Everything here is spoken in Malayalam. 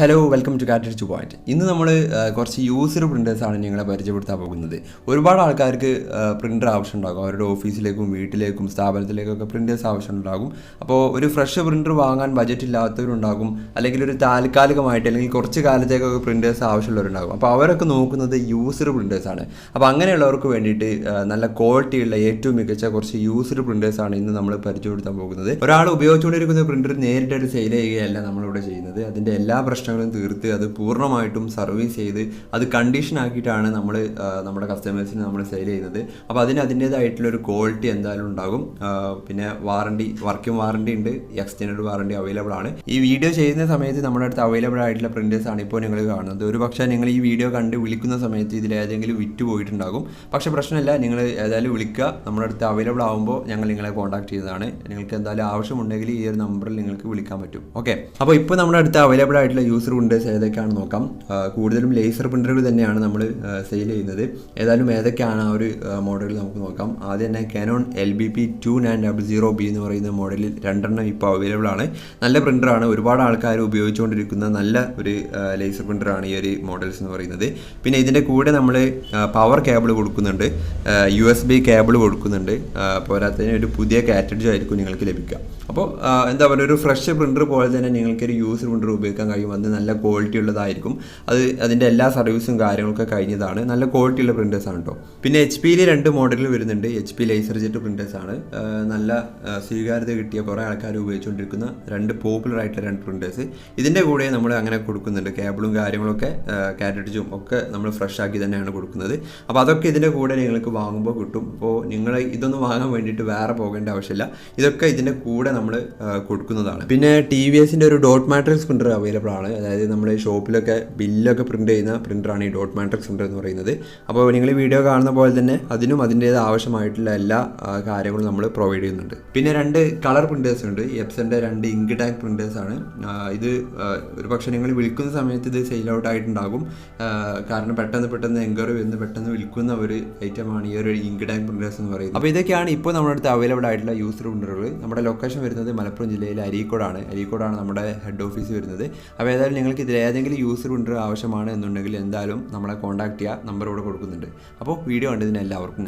Hello welcome to cut to point ഇന്ന് നമ്മൾ കുറച്ച് യൂസർ പ്രിന്റേഴ്സാണ് നിങ്ങളെ പരിചയപ്പെടുത്താൻ പോകുന്നത്. ഒരുപാട് ആൾക്കാർക്ക് പ്രിന്റർ ആവശ്യമുണ്ടാകും. അവരുടെ ഓഫീസിലേക്കും വീട്ടിലേക്കും സ്ഥാപനത്തിലേക്കൊക്കെ പ്രിന്റേഴ്സ് ആവശ്യമുണ്ടാകും. അപ്പോൾ ഒരു ഫ്രഷ് പ്രിന്റർ വാങ്ങാൻ ബജറ്റ് ഇല്ലാത്തവരുണ്ടാകും. അല്ലെങ്കിൽ ഒരു താൽക്കാലികമായിട്ട് അല്ലെങ്കിൽ കുറച്ച് കാലത്തേക്കൊക്കെ പ്രിന്റേഴ്സ് ആവശ്യമുള്ളവരുണ്ടാകും. അപ്പോൾ അവരൊക്കെ നോക്കുന്നത് യൂസർ പ്രിന്റേഴ്സാണ് അപ്പോൾ അങ്ങനെയുള്ളവർക്ക് വേണ്ടിയിട്ട് നല്ല ക്വാളിറ്റിയുള്ള ഏറ്റവും മികച്ച കുറച്ച് യൂസർ പ്രിന്റേഴ്സാണ് ഇന്ന് നമ്മൾ പരിചയപ്പെടുത്താൻ പോകുന്നത്. ഒരാൾ ഉപയോഗിച്ചുകൊണ്ടിരിക്കുന്ന പ്രിന്റർ നേരിട്ടായിട്ട് സെയിൽ ചെയ്യുകയല്ല നമ്മളിവിടെ ചെയ്യുന്നത്. അതിന്റെ എല്ലാ പ്രശ്നങ്ങളും തീർത്ത് അത് പൂർണമായിട്ടും സർവീസ് ചെയ്ത് അത് കണ്ടീഷൻ ആക്കിയിട്ടാണ് നമ്മൾ നമ്മുടെ കസ്റ്റമേഴ്സിന് നമ്മൾ സെയിൽ ചെയ്യുന്നത്. അപ്പോൾ അതിന് അതിന്റേതായിട്ടുള്ള ഒരു ക്വാളിറ്റി എന്തായാലും ഉണ്ടാകും. പിന്നെ വാറണ്ടി വർക്കിംഗ് വാറണ്ടി ഉണ്ട് എക്സ്റ്റൻഡ് വാറണ്ടി അവൈലബിൾ ആണ്. ഈ വീഡിയോ ചെയ്യുന്ന സമയത്ത് നമ്മുടെ അടുത്ത് അവൈലബിൾ ആയിട്ടുള്ള പ്രിന്റേഴ്സ് ആണ് ഇപ്പോൾ നിങ്ങൾ കാണുന്നത്. ഒരു പക്ഷേ നിങ്ങൾ ഈ വീഡിയോ കണ്ട് വിളിക്കുന്ന സമയത്ത് ഇതിൽ ഏതെങ്കിലും വിറ്റ് പോയിട്ടുണ്ടാകും. പക്ഷേ പ്രശ്നമില്ല നിങ്ങൾ ഏതായാലും വിളിക്കുക. നമ്മുടെ അടുത്ത് അവൈലബിൾ ആകുമ്പോൾ ഞങ്ങൾ നിങ്ങളെ കോൺടാക്ട് ചെയ്തതാണ് നിങ്ങൾക്ക് എന്തായാലും ആവശ്യമുണ്ടെങ്കിൽ ഈ ഒരു നമ്പറിൽ നിങ്ങൾക്ക് വിളിക്കാൻ പറ്റും. ഓക്കെ അപ്പോൾ ഇപ്പോൾ നമ്മുടെ അടുത്ത് അവൈലബിൾ ആയിട്ടുള്ള യൂസർ പ്രിന്റേഴ്സ് ഏതൊക്കെയാണെന്ന് നോക്കാം. കൂടുതലും ലേസർ പ്രിന്ററുകൾ തന്നെയാണ് നമ്മൾ സെയിൽ ചെയ്യുന്നത്. ഏതായാലും ഏതൊക്കെയാണ് ആ ഒരു മോഡൽ നമുക്ക് നോക്കാം. ആദ്യം തന്നെ Canon L B P two nine double zero B എന്ന് പറയുന്ന മോഡലിൽ രണ്ടെണ്ണം ഇപ്പോൾ അവൈലബിൾ ആണ്. നല്ല പ്രിന്ററാണ് ഒരുപാട് ആൾക്കാർ ഉപയോഗിച്ചുകൊണ്ടിരിക്കുന്ന നല്ല ഒരു ലേസർ പ്രിന്ററാണ് ഈ ഒരു മോഡൽസ് എന്ന് പറയുന്നത്. പിന്നെ ഇതിന്റെ കൂടെ നമ്മൾ പവർ കേബിൾ കൊടുക്കുന്നുണ്ട്. യു എസ് ബി കേബിൾ കൊടുക്കുന്നുണ്ട്. പോരാത്തതിന് ഒരു പുതിയ കാറ്റഡ്ജ് ആയിരിക്കും നിങ്ങൾക്ക് ലഭിക്കുക. അപ്പോൾ എന്താ പറയുക ഒരു ഫ്രഷ് പ്രിന്റർ പോലെ തന്നെ നിങ്ങൾക്ക് ഒരു യൂസർ പ്രിന്റർ ഉപയോഗിക്കാൻ കഴിയും. അത് നല്ല ക്വാളിറ്റി ഉള്ളതായിരിക്കും. അത് അതിന്റെ എല്ലാ സർവീസും കാര്യങ്ങളൊക്കെ കഴിഞ്ഞതാണ്. നല്ല ക്വാളിറ്റി ഉള്ള പ്രിന്റേഴ്സ് ആണ് കേട്ടോ പിന്നെ എച്ച് പിയിൽ രണ്ട് മോഡലിൽ വരുന്നുണ്ട്. H P laser jet printers ആണ്. നല്ല സ്വീകാര്യത കിട്ടിയ കുറേ ആൾക്കാർ ഉപയോഗിച്ചുകൊണ്ടിരിക്കുന്ന രണ്ട് പോപ്പുലർ ആയിട്ടുള്ള രണ്ട് പ്രിന്റേഴ്സ് ഇതിന്റെ കൂടെ നമ്മൾ അങ്ങനെ കൊടുക്കുന്നുണ്ട്. കേബിളും കാര്യങ്ങളൊക്കെ കാറ്റഡിച്ചും ഒക്കെ നമ്മൾ ഫ്രഷ് ആക്കി തന്നെയാണ് കൊടുക്കുന്നത്. അപ്പോൾ അതൊക്കെ ഇതിന്റെ കൂടെ നിങ്ങൾക്ക് വാങ്ങുമ്പോൾ കിട്ടും. അപ്പോൾ നിങ്ങൾ ഇതൊന്നും വാങ്ങാൻ വേണ്ടിയിട്ട് വേറെ പോകേണ്ട ആവശ്യമില്ല. ഇതൊക്കെ ഇതിന്റെ കൂടെ നമ്മൾ കൊടുക്കുന്നതാണ്. പിന്നെ ടി വി എസിന്റെ ഒരു ഡോട്ട് മാട്രിക്സ് പ്രിന്റർ അവൈലബിൾ ആണ്. അതായത് നമ്മുടെ ഷോപ്പിലൊക്കെ ബില്ലൊക്കെ പ്രിന്റ് ചെയ്യുന്ന പ്രിന്ററാണ് ഈ ഡോട്ട് മാട്രിക്സ് പ്രിന്റർ എന്ന് പറയുന്നത്. അപ്പോൾ നിങ്ങൾ വീഡിയോ കാണുന്ന പോലെ തന്നെ അതിനും അതിന്റേത് ആവശ്യമായിട്ടുള്ള എല്ലാ കാര്യങ്ങളും നമ്മൾ പ്രൊവൈഡ് ചെയ്യുന്നുണ്ട്. പിന്നെ രണ്ട് കളർ പ്രിന്റേഴ്സ് ഉണ്ട്. എപ്സന്റെ രണ്ട് ഇങ്ക് ടാങ്ക് പ്രിന്റേഴ്സ് ആണ്. ഇത് ഒരു പക്ഷേ നിങ്ങൾ വിൽക്കുന്ന സമയത്ത് ഇത് സെയിൽ ഔട്ട് ആയിട്ടുണ്ടാകും. കാരണം പെട്ടെന്ന് പെട്ടെന്ന് എൻക്വയറി വരുന്ന പെട്ടെന്ന് വിൽക്കുന്ന ഒരു ഐറ്റമാണ് ഈ ഒരു ഇങ്ക് ടാങ്ക് പ്രിന്റേഴ്സ് എന്ന് പറയുന്നത്. അപ്പോൾ ഇതൊക്കെയാണ് ഇപ്പോൾ നമ്മുടെ അടുത്ത് അവൈലബിൾ ആയിട്ടുള്ള യൂസർ പ്രിന്ററുകൾ നമ്മുടെ ലൊക്കേഷൻ വരുന്നത് മലപ്പുറം ജില്ലയിലെ അരീക്കോടാണ്. അരീക്കോടാണ് നമ്മുടെ ഹെഡ് ഓഫീസ് വരുന്നത്. അപ്പോൾ ഏതായാലും നിങ്ങൾക്ക് ഇതിൽ ഏതെങ്കിലും യൂസർ ഉണ്ടോ ആവശ്യമാണ് എന്നുണ്ടെങ്കിൽ എന്തായാലും നമ്മളെ കോൺടാക്ട് ചെയ്യുക നമ്പർ ഇവിടെ കൊടുക്കുന്നുണ്ട്. അപ്പോൾ വീഡിയോ കണ്ടതിന് എല്ലാവർക്കും